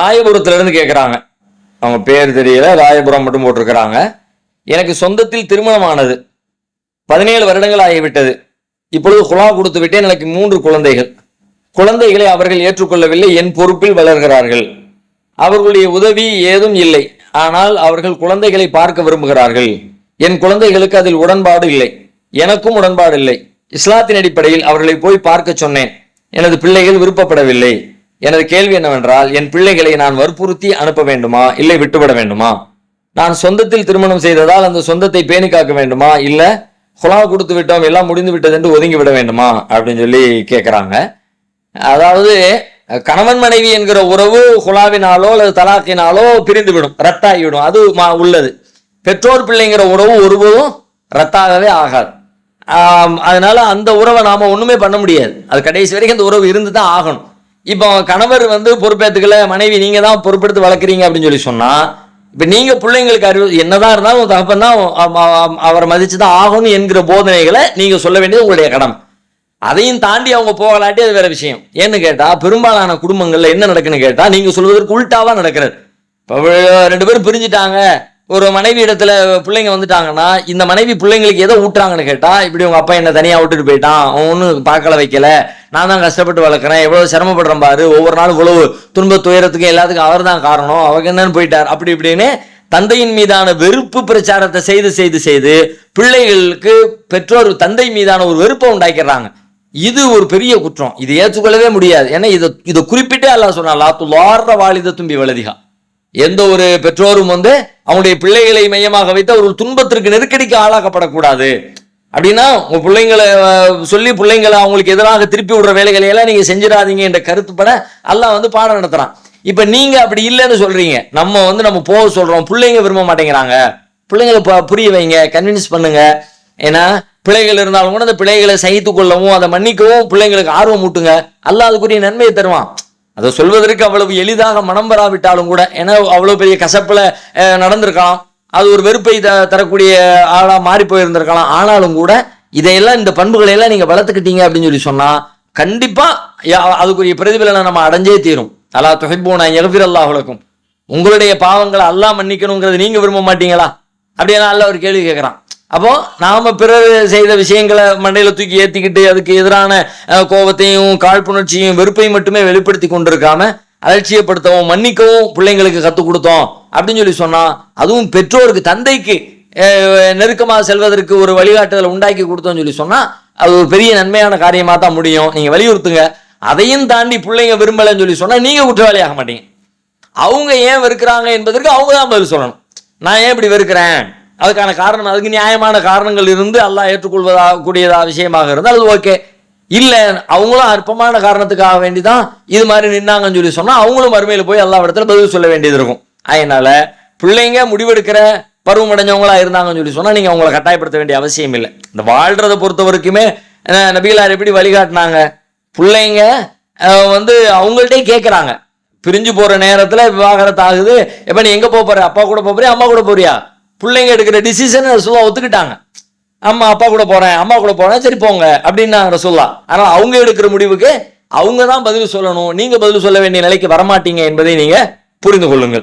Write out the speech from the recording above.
ராயபுரத்துல இருந்து கேட்குறாங்க அவங்க பேர் தெரியல ராயபுரம் மட்டும் போட்டிருக்கிறாங்க. எனக்கு சொந்தத்தில் திருமணமானது. பதினேழு வருடங்கள் ஆகிவிட்டது. இப்பொழுது குலா கொடுத்து விட்டேன் எனக்கு மூன்று குழந்தைகள். குழந்தைகளை அவர்கள் ஏற்றுக்கொள்ளவில்லை என் பொறுப்பில் வளர்கிறார்கள். அவர்களுடைய உதவி ஏதும் இல்லை. ஆனால் அவர்கள் குழந்தைகளை பார்க்க விரும்புகிறார்கள். என் குழந்தைகளுக்கு அதில் உடன்பாடு இல்லை. எனக்கும் உடன்பாடு இல்லை. இஸ்லாத்தின் அடிப்படையில் அவர்களை போய் பார்க்க சொன்னேன். எனது பிள்ளைகள் விருப்பப்படவில்லை. எனது கேள்வி என்னவென்றால் என் பிள்ளைகளை நான் வற்புறுத்தி அனுப்ப வேண்டுமா? இல்லை விட்டுவிட வேண்டுமா? நான் சொந்தத்தில் திருமணம் செய்ததால் அந்த சொந்தத்தை பேணி காக்க வேண்டுமா? இல்ல குலா கொடுத்து விட்டோம் எல்லாம் முடிந்து விட்டது என்று ஒதுங்கி விட வேண்டுமா? அப்படின்னு சொல்லி கேட்குறாங்க அதாவது கணவன் மனைவி என்கிற உறவு குலாவினாலோ அல்லது தலாக்கினாலோ பிரிந்து விடும் ரத்தாகிவிடும். அது மா- உள்ளது. பெற்றோர் பிள்ளைங்கிற உறவு ஒருபோதும் ரத்தாகவே ஆகாது. அதனால அந்த உறவை நாம ஒண்ணுமே பண்ண முடியாது. அது கடைசி வரைக்கும் அந்த உறவு இருந்து தான் ஆகணும். இப்போ கணவர் வந்து பொறுப்பேற்றுக்கல மனைவி நீங்க தான் பொறுப்பெடுத்து வளர்க்குறீங்க அப்படின்னு சொல்லி சொன்னா இப்ப நீங்க பிள்ளைங்களுக்கு அறிவு என்னதான் இருந்தாலும் உங்க தகப்பன் தான் அவரை மதித்து தான் ஆகணும் என்கிற போதனைகளை நீங்க சொல்ல வேண்டியது உங்களுடைய கடமை. அதையும் தாண்டி அவங்க போகலாட்டி அது வேற விஷயம். ஏன்னு கேட்டா பெரும்பாலான குடும்பங்கள்ல என்ன நடக்குன்னு கேட்டா நீங்க சொல்வதற்கு உள்டாவா நடக்கிறது. இப்போ ரெண்டு பேரும் பிரிஞ்சுட்டாங்க. ஒரு மனைவி இடத்துல பிள்ளைங்க வந்துட்டாங்கன்னா இந்த மனைவி பிள்ளைங்களுக்கு எதை ஊட்டுறாங்கன்னு கேட்டா இப்படி உங்க அப்பா என்ன தனியா விட்டுட்டு போயிட்டான் அவன் ஒன்றும் பார்க்கல வைக்கல. நான் தான் கஷ்டப்பட்டு வளர்க்குறேன். எவ்வளோ சிரமப்படுறேன் பாரு. ஒவ்வொரு நாளும் இவ்வளவு துன்ப துயரத்துக்கு எல்லாத்துக்கும் அவர் தான் காரணம். அவங்க என்னன்னு போயிட்டார். அப்படி இப்படின்னு தந்தையின் மீதான வெறுப்பு பிரச்சாரத்தை செய்து செய்து செய்து பிள்ளைகளுக்கு பெற்றோர் தந்தை மீதான ஒரு வெறுப்பை உண்டாக்கிடுறாங்க. இது ஒரு பெரிய குற்றம். இது ஏற்றுக்கொள்ளவே முடியாது. ஏன்னா இதை இதை குறிப்பிட்டே அல்லா சொன்னா லாத்து லார்த வாலித தும்பி வலதிகா எந்த ஒரு பெற்றோரும் வந்து அவங்களுடைய பிள்ளைகளை மையமாக வைத்து ஒரு துன்பத்திற்கு நெருக்கடிக்கு ஆளாக்கப்படக்கூடாது. அப்படின்னா உங்க பிள்ளைங்களை சொல்லி பிள்ளைங்களை அவங்களுக்கு எதிராக திருப்பி விடுற வேலைகளை எல்லாம் நீங்க செஞ்சிடாதீங்க என்ற கருத்துப்பட எல்லாம் வந்து பாடம் நடத்துறான். இப்ப நீங்க அப்படி இல்லைன்னு சொல்றீங்க. நம்ம வந்து நம்ம போக சொல்றோம். பிள்ளைங்க விரும்ப மாட்டேங்கிறாங்க. பிள்ளைங்களை ப- புரிய வைங்க கன்வின்ஸ் பண்ணுங்க. ஏன்னா பிள்ளைகள் இருந்தாலும் கூட அந்த பிள்ளைகளை சகித்து கொள்ளவும் அதை மன்னிக்கவும் பிள்ளைங்களுக்கு ஆர்வம் ஊட்டுங்க. அல்லாஹ் அதுக்குரிய நன்மையை தருவான். அதை சொல்வதற்கு அவ்வளவு எளிதாக மனம் வராவிட்டாலும் கூட ஏன்னா அவ்வளவு பெரிய கசப்புல நடந்திருக்கலாம் அது ஒரு வெறுப்பை த தரக்கூடிய ஆளாக மாறி போயிருந்திருக்கலாம். ஆனாலும் கூட இதையெல்லாம் இந்த பண்புகளை எல்லாம் வளர்த்துக்கிட்டீங்க அப்படின்னு சொல்லி சொன்னால் கண்டிப்பாக யா- அதுக்குரிய பிரதிபலனை நம்ம அடைஞ்சே தீரும். அல்லா துகைப்போனா எகபிர் அல்லாஹுலக்கும் உங்களுடைய பாவங்களை அல்லாஹ் மன்னிக்கணுங்கிறது நீங்கள் விரும்ப மாட்டீங்களா? அப்படின்னா அல்ல ஒரு கேள்வி கேட்குறான். அப்போது நாம் பிறர் செய்த விஷயங்களை மண்டையில் தூக்கி ஏற்றிக்கிட்டு அதுக்கு எதிரான கோபத்தையும் காழ்ப்புணர்ச்சியும் வெறுப்பையும் மட்டுமே வெளிப்படுத்தி கொண்டிருக்காமல் அலட்சியப்படுத்தவும் மன்னிக்கவும் பிள்ளைங்களுக்கு கற்றுக் கொடுத்தோம் அப்படின்னு சொல்லி சொன்னால் அதுவும் பெற்றோருக்கு தந்தைக்கு நெருக்கமாக செல்வதற்கு ஒரு வழிகாட்டுதல் உண்டாக்கி கொடுத்தோம்னு சொல்லி சொன்னால் அது ஒரு பெரிய நன்மையான காரியமாக தான் முடியும். நீங்கள் வலியுறுத்துங்க. அதையும் தாண்டி பிள்ளைங்க விரும்பலைன்னு சொல்லி சொன்னால் நீங்கள் குற்றவாளியாக மாட்டீங்க. அவங்க ஏன் வெறுக்கிறாங்க என்பதற்கு அவங்க தான் பதில் சொல்லணும். நான் ஏன் இப்படி வெறுக்கிறேன்? அதுக்கான காரணம் அதுக்கு நியாயமான காரணங்கள் இருந்து எல்லாம் ஏற்றுக்கொள்வதா கூடியதா விஷயமாக இருந்தால் அது ஓகே. இல்லை அவங்களும் அற்பமான காரணத்துக்காக வேண்டி தான் இது மாதிரி நின்னாங்கன்னு சொல்லி சொன்னால் அவங்களும் மறுமையில் போய் எல்லா இடத்துல பதில் சொல்ல வேண்டியது இருக்கும். அதனால பிள்ளைங்க முடிவெடுக்கிற பருவம் அடைஞ்சவங்களா இருந்தாங்கன்னு சொல்லி சொன்னா நீங்க அவங்கள கட்டாயப்படுத்த வேண்டிய அவசியம் இல்லை. இந்த வாழ்கிறத பொறுத்த வரைக்குமே நபிகளார் எப்படி வழிகாட்டினாங்க? பிள்ளைங்க வந்து அவங்கள்ட்டே கேட்குறாங்க பிரிஞ்சு போற நேரத்தில் விவாகரத்து ஆகுது. எப்ப நீ எங்க போக அப்பா கூட போக போறியா? அம்மா கூட போறியா? பிள்ளைங்க எடுக்கிற டிசிஷன் சுவா ஒத்துக்கிட்டாங்க. அம்மா அப்பா கூட போறேன் அம்மா கூட போறேன் சரி போங்க அப்படின்னு ரசூல்லா ஆனா அவங்க எடுக்கிற முடிவுக்கு அவங்க தான் பதில் சொல்லணும். நீங்க பதில் சொல்ல வேண்டிய நிலைக்கு வரமாட்டீங்க என்பதை நீங்க புரிந்து கொள்ளுங்கள்.